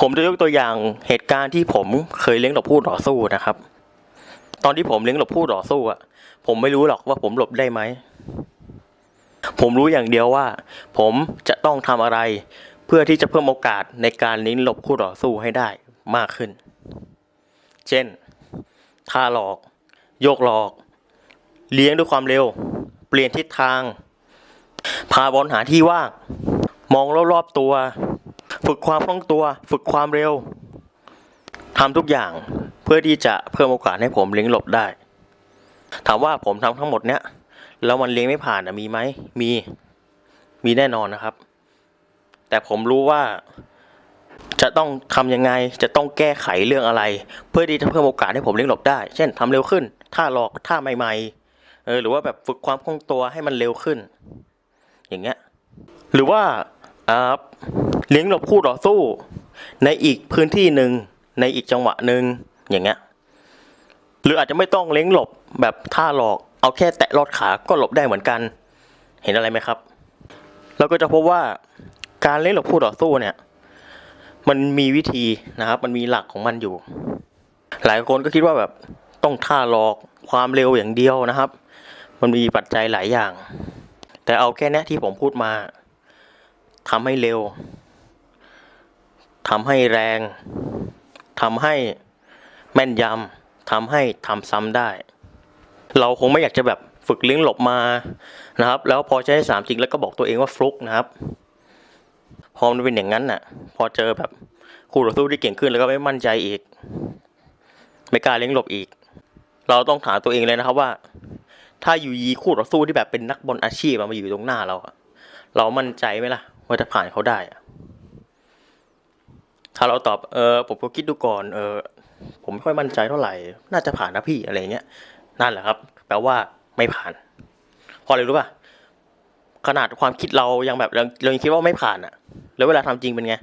ผมจะยกตัวอย่างเหตุการณ์ที่ผมเคยเลี้ยงหลบผู้ต่อสู้นะครับ ตอนที่ผมเลี้ยงหลบผู้ต่อสู้อะ ผมไม่รู้หรอกว่าผมหลบได้ไหม ผมรู้อย่างเดียวว่า ผมจะต้องทำอะไร เพื่อที่จะเพิ่มโอกาสในการเลี้ยงหลบคู่ต่อสู้ให้ได้มากขึ้น เช่นท่าหลอก โยกหลอก เลี้ยงด้วยความเร็ว เปลี่ยนทิศทาง พาบอลหาที่ว่าง มองรอบๆตัว ฝึกความคล่องตัว ฝึกความเร็วทำทุกอย่างเพื่อที่จะเพิ่มโอกาสให้ผมเลี้ยงหลบได้ ถามว่าผมทำทั้งหมดเนี้ยแล้วมันเลี้ยงไม่ผ่านมีไหมมี มีแน่นอนนะครับ แต่ผมรู้ว่าจะต้องทำยังไง จะต้องแก้ไขเรื่องอะไร เพื่อที่จะเพิ่มโอกาสให้ผมเลี้ยงหลบได้ เช่นทำเร็วขึ้น ท่าหลอก ท่าใหม่ๆ เออ หรือว่าแบบฝึกความคล่องตัวให้มันเร็วขึ้น อย่างเงี้ย หรือว่า เลี้ยงหลบคู่ต่อสู้ ในอีกพื้นที่หนึ่งในอีกจังหวะหนึ่งอย่างเงี้ยหรืออาจจะไม่ต้องเลี้ยงหลบแบบท่าหลอก เอาแค่แตะลอดขาก็หลบได้เหมือนกัน เห็นอะไรไหมครับเราก็จะพบว่าการเลี้ยงหลบคู่ต่อสู้เนี่ย มันมีวิธีนะครับ มันมีหลักของมันอยู่ หลายคนก็คิดว่าแบบต้องท่าหลอกความเร็วอย่างเดียวนะครับ มันมีปัจจัยหลายอย่าง แต่เอาแค่เนี้ที่ผมพูดมา ทำให้เร็วทำให้แรงทำให้แม่นยำทำให้ทำซ้ำได้ เราคงไม่อยากจะแบบฝึกเลี้ยงหลบมานะครับ แล้วพอใช้สามจริงแล้วก็บอกตัวเองว่าฟลุกนะครับพอมันเป็นอย่างนั้นน่ะ พอเจอแบบคู่ต่อสู้ที่เก่งขึ้นแล้วก็ไม่มั่นใจอีก ไม่กล้าเลี้ยงหลบอีก เราต้องถามตัวเองเลยนะครับว่า ถ้าอยู่ยีคู่ต่อสู้ที่แบบเป็นนักบอลอาชีพมาอยู่ตรงหน้าเราเรามั่นใจไหมล่ะ ว่าจะผ่านเขาได้อะถ้าเราตอบเออผมก็คิดดูก่อนเออผมไม่ค่อยมั่นใจเท่าไหร่ น่าจะผ่านนะพี่อะไรเงี้ยนั่นแหละครับแปลว่าไม่ผ่านพราะอะไรรู้ป่ะขนาดความคิดเรายังแบบเรายังคิดว่าไม่ผ่านอะแล้วเวลาทำจริงเป็นไง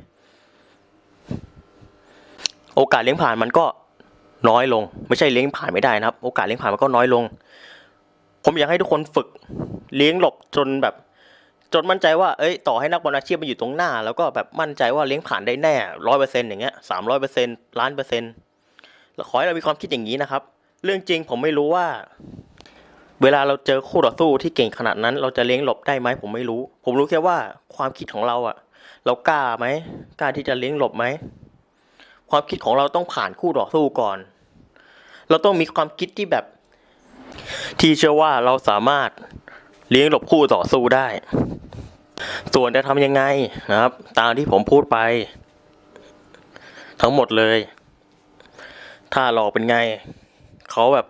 โอกาสเลี้ยงผ่านมันก็น้อยลง ไม่ใช่เลี้ยงผ่านไม่ได้นะครับ โอกาสเลี้ยงผ่านมันก็น้อยลง ผมอยากให้ทุกคนฝึก เลี้ยงหลบจนแบบ จนมั่นใจว่าเอ้ยต่อให้นักบอลอาชีพมาอยู่ตรงหน้า แล้วก็แบบมั่นใจว่าเลี้ยงผ่านได้แน่ร้อยเปอร์เซ็นต์อย่างเงี้ยสามร้อยเปอร์เซ็นต์ล้านเปอร์เซ็นต์แล้วขอให้เรามีความคิดอย่างนี้นะครับ เรื่องจริงผมไม่รู้ว่า เวลาเราเจอคู่ต่อสู้ที่เก่งขนาดนั้น เราจะเลี้ยงหลบได้ไหมผมไม่รู้ ผมรู้แค่ว่าความคิดของเราอะเรากล้าไหมกล้าที่จะเลี้ยงหลบไหมความคิดของเราต้องผ่านคู่ต่อสู้ก่อน เราต้องมีความคิดที่แบบ ที่เชื่อว่าเราสามารถ เลี้ยงหลบคู่ต่อสู้ได้ ส่วนจะทำยังไงนะครับ ตามที่ผมพูดไป ทั้งหมดเลย ถ้าหลอกเป็นไง เขาแบบ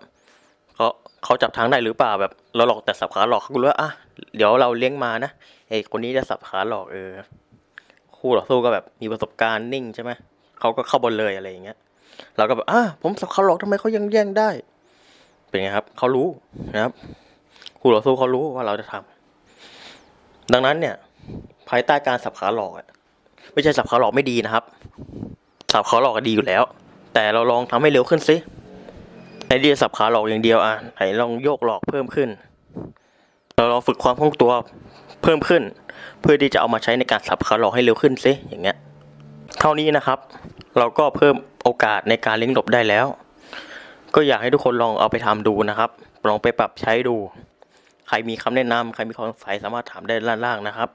เขาเขาจับทางได้หรือเปล่าแบบ เราหลอกแต่สับขาหลอกเขาก็รู้ว่าอะเดี๋ยวเราเลี้ยงมานะไอ้คนนี้จะสับขาหลอกเออ คู่ต่อสู้ก็แบบมีประสบการณ์นิ่งใช่ไหมเขาก็เข้าบอลเลยอะไรอย่างเงี้ย เราก็แบบอะผมสับขาหลอกทำไมเขายังแย่งได้ เป็นไงครับ เขารู้นะครับ คู่ต่อสู้เขารู้ว่าเราจะทำดังนั้นเนี่ย ภายใต้การสับขาหลอกไม่ใช่สับขาหลอกไม่ดีนะครับ สับขาหลอกก็ดีอยู่แล้ว แต่เราลองทำให้เร็วขึ้นสิในที่จะสับขาหลอกอย่างเดียวอะไหนลองโยกหลอกเพิ่มขึ้น เราลองฝึกความคล่องตัวเพิ่มขึ้น เพื่อที่จะเอามาใช้ในการสับขาหลอกให้เร็วขึ้นสิอย่างเงี้ย เท่านี้นะครับ เราก็เพิ่มโอกาสในการเลี้ยงหลบได้แล้ว ก็อยากให้ทุกคนลองเอาไปทำดูนะครับ ลองไปปรับใช้ดู ใครมีคำแนะนำใครมีความสงสัยสามารถถามได้ด้านล่างนะครับ